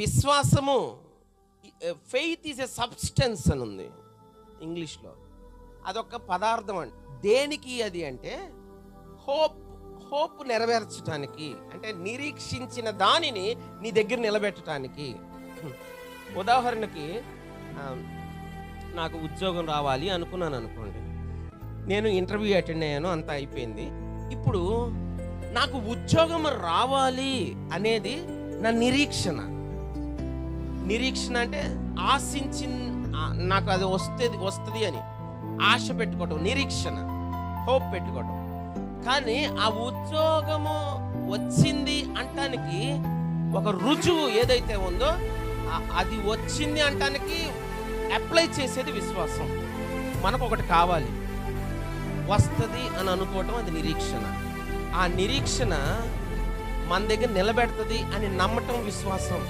విశ్వాసము faith is a substance అని ఉంది ఇంగ్లీష్లో. అదొక పదార్థం అండి. దేనికి అది అంటే హోప్ హోప్ నెరవేర్చడానికి అంటే నిరీక్షించిన దానిని నీ దగ్గర నిలబెట్టడానికి ఉదాహరణకి నాకు ఉద్యోగం రావాలి అనుకున్నాను అనుకోండి. నేను ఇంటర్వ్యూ అటెండ్ అయ్యాను అంతా అయిపోయింది. ఇప్పుడు నాకు ఉద్యోగం రావాలి అనేది నా నిరీక్షణ. నిరీక్షణ అంటే ఆశించి నాకు అది వస్తుంది వస్తుంది అని ఆశ పెట్టుకోవటం నిరీక్షణ హోప్ పెట్టుకోవటం. కానీ ఆ ఉద్యోగము వచ్చింది అంటానికి ఒక రుజువు ఏదైతే ఉందో అది వచ్చింది అంటానికి అప్లై చేసేది విశ్వాసం. మనకు ఒకటి కావాలి. వస్తుంది అని అనుకోవటం అది నిరీక్షణ. ఆ నిరీక్షణ మన దగ్గర నిలబెడుతుంది అని నమ్మటం విశ్వాసం.